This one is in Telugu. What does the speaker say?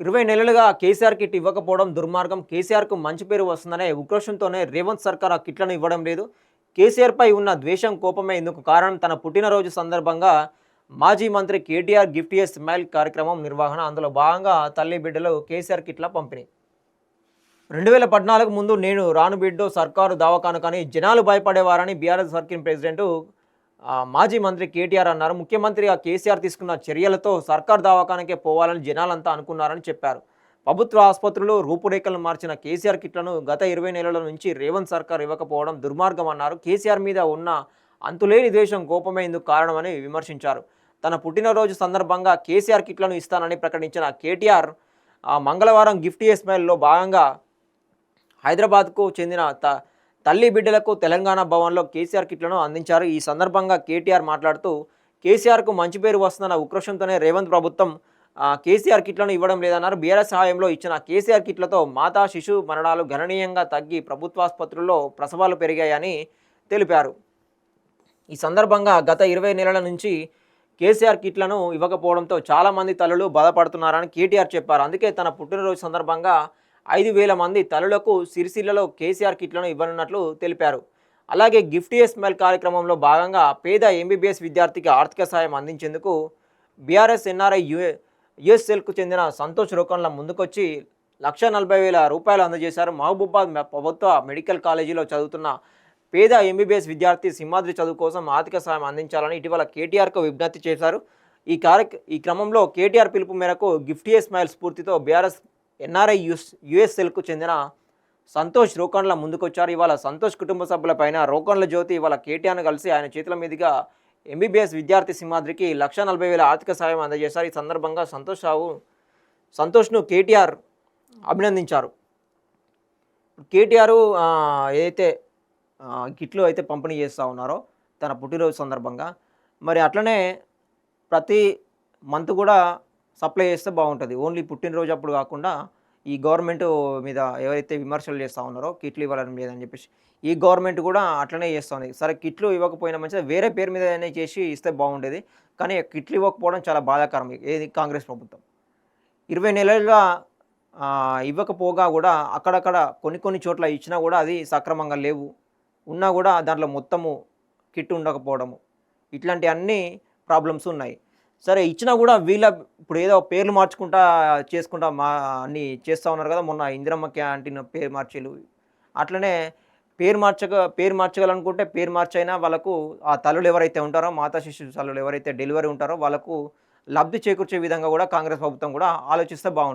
ఇరవై నెలలుగా కేసీఆర్ కిట్ ఇవ్వకపోవడం దుర్మార్గం. కేసీఆర్కు మంచి పేరు వస్తుందనే ఉక్రోషంతోనే రేవంత్ సర్కార్ ఆ కిట్లను ఇవ్వడం లేదు. కేసీఆర్పై ఉన్న ద్వేషం కోపమే ఇందుకు కారణం. తన పుట్టినరోజు సందర్భంగా మాజీ మంత్రి కేటీఆర్ గిఫ్ట్ ఏ స్మైల్ కార్యక్రమం నిర్వహణ అందులో భాగంగా తల్లి బిడ్డలు కేసీఆర్ కిట్ల పంపిణీ. రెండు వేల పద్నాలుగు ముందు నేను రాను బిడ్డో సర్కారు దవాఖాను కానీ జనాలు భయపడేవారని బీఆర్ఎస్ వర్కింగ్ ప్రెసిడెంట్ మాజీ మంత్రి కేటీఆర్ అన్నారు ముఖ్యమంత్రిగా కేసీఆర్ తీసుకున్న చర్యలతో సర్కార్ దవాఖానకే పోవాలని జనాలంతా అనుకున్నారని చెప్పారు. ప్రభుత్వ ఆసుపత్రులు రూపురేఖలను మార్చిన కేసీఆర్ కిట్లను గత ఇరవై నెలల నుంచి రేవంత్ సర్కార్ ఇవ్వకపోవడం దుర్మార్గం అన్నారు. కేసీఆర్ మీద ఉన్న అంతులేని ద్వేషం కోపమే ఇందుకు కారణమని విమర్శించారు. తన పుట్టినరోజు సందర్భంగా కేసీఆర్ కిట్లను ఇస్తానని ప్రకటించిన కేటీఆర్ మంగళవారం గిఫ్ట్ ఏ స్మైల్లో భాగంగా హైదరాబాద్కు చెందిన త తల్లి బిడ్డలకు తెలంగాణ భవన్లో కేసీఆర్ కిట్లను అందించారు. ఈ సందర్భంగా కేటీఆర్ మాట్లాడుతూ కేసీఆర్కు మంచి పేరు వస్తుందన్న ఉక్రోషంతోనే రేవంత్ ప్రభుత్వం కేసీఆర్ కిట్లను ఇవ్వడం లేదన్నారు. బీఆర్ఎస్ సహాయంలో ఇచ్చిన కేసీఆర్ కిట్లతో మాతా శిశు మరణాలు గణనీయంగా తగ్గి ప్రభుత్వాసుపత్రుల్లో ప్రసవాలు పెరిగాయని తెలిపారు. ఈ సందర్భంగా గత ఇరవై నెలల నుంచి కేసీఆర్ కిట్లను ఇవ్వకపోవడంతో చాలామంది తల్లులు బాధపడుతున్నారని కేటీఆర్ చెప్పారు. అందుకే తన పుట్టినరోజు సందర్భంగా ఐదు వేల మంది తల్లులకు సిరిసిల్లలో కేసీఆర్ కిట్లను ఇవ్వనున్నట్లు తెలిపారు. అలాగే గిఫ్ట్ ఏ స్మెల్ కార్యక్రమంలో భాగంగా పేద ఎంబీబీఎస్ విద్యార్థికి ఆర్థిక సాయం అందించేందుకు బీఆర్ఎస్ ఎన్ఆర్ఐ యుఏ యుఎస్ఎల్కు చెందిన సంతోష్ రోకన్ల ముందుకొచ్చి లక్ష నలభై వేల రూపాయలు అందజేశారు. మహబూబాద్ ప్రభుత్వ మెడికల్ కాలేజీలో చదువుతున్న పేద ఎంబీబీఎస్ విద్యార్థి సింహాద్రి చదువు కోసం ఆర్థిక సాయం అందించాలని ఇటీవల కేటీఆర్కు విజ్ఞప్తి చేశారు. ఈ కార్య ఈ క్రమంలో కేటీఆర్ పిలుపు మేరకు గిఫ్ట్ ఏ స్మైల్ స్ఫూర్తితో బీఆర్ఎస్ ఎన్ఆర్ఐ యూస్ యుఎస్ఎల్కు చెందిన సంతోష్ రోకన్ల ముందుకొచ్చారు. ఇవాళ సంతోష్ కుటుంబ సభ్యులపైన రోకన్ల జ్యోతి ఇవాళ కేటీఆర్ను కలిసి ఆయన చేతుల మీదుగా ఎంబీబీఎస్ విద్యార్థి సింహాద్రికి లక్ష నలభై వేల ఆర్థిక సాయం అందజేశారు. ఈ సందర్భంగా సంతోష్ రావు సంతోష్ను కేటీఆర్ అభినందించారు. కేటీఆర్ ఏదైతే కిట్లు అయితే పంపిణీ చేస్తూ ఉన్నారో తన పుట్టినరోజు సందర్భంగా మరి అట్లనే ప్రతి మంత్ కూడా సప్లై చేస్తే బాగుంటుంది. ఓన్లీ పుట్టినరోజు అప్పుడు కాకుండా ఈ గవర్నమెంట్ మీద ఎవరైతే విమర్శలు చేస్తూ ఉన్నారో కిట్లు ఇవ్వాలని లేదని చెప్పేసి ఈ గవర్నమెంట్ కూడా అట్లనే చేస్తుంది. సరే కిట్లు ఇవ్వకపోయినా మంచిది వేరే పేరు మీద చేసి ఇస్తే బాగుండేది. కానీ కిట్లు ఇవ్వకపోవడం చాలా బాధాకరం. ఏది? కాంగ్రెస్ ప్రభుత్వం. ఇరవై నెలలుగా ఇవ్వకపోగా కూడా అక్కడక్కడ కొన్ని కొన్ని చోట్ల ఇచ్చినా కూడా అది సక్రమంగా లేవు. ఉన్నా కూడా దాంట్లో మొత్తము కిట్ ఉండకపోవడము. ఇట్లాంటి అన్ని ప్రాబ్లమ్స్ ఉన్నాయి. సరే ఇచ్చినా కూడా వీళ్ళ ఇప్పుడు ఏదో పేర్లు మార్చుకుంటా చేసుకుంటా మా అన్ని చేస్తూ ఉన్నారు కదా మొన్న ఇందిరమ్మ క్యాంటీన్ పేరు మార్చేలు. అట్లనే పేరు మార్చక పేరు మార్చగలనుకుంటే పేరు మార్చైనా వాళ్ళకు ఆ తల్లులు ఎవరైతే ఉంటారో మాతా శిశు తల్లులు ఎవరైతే డెలివరీ ఉంటారో వాళ్ళకు లబ్ధి చేకూర్చే విధంగా కూడా కాంగ్రెస్ ప్రభుత్వం కూడా ఆలోచిస్తే బాగుంటుంది.